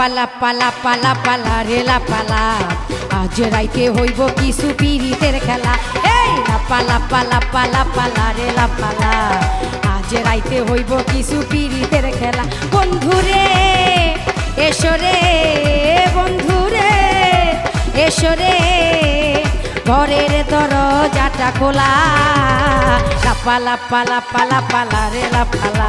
পালা পালা পালা পালা রেলা পালা। আজ রাইতে হইব কিছু পিরিতের খেলা। এই পালা পালা পালা পালা রেলা পালা। আজ রাইতে হইব কিছু পিরিতের খেলা। রে বন্ধুরে এসো রে। ঘরের দরজাটা খোলা। লাপালা পালা পালা পালা রে লাপালা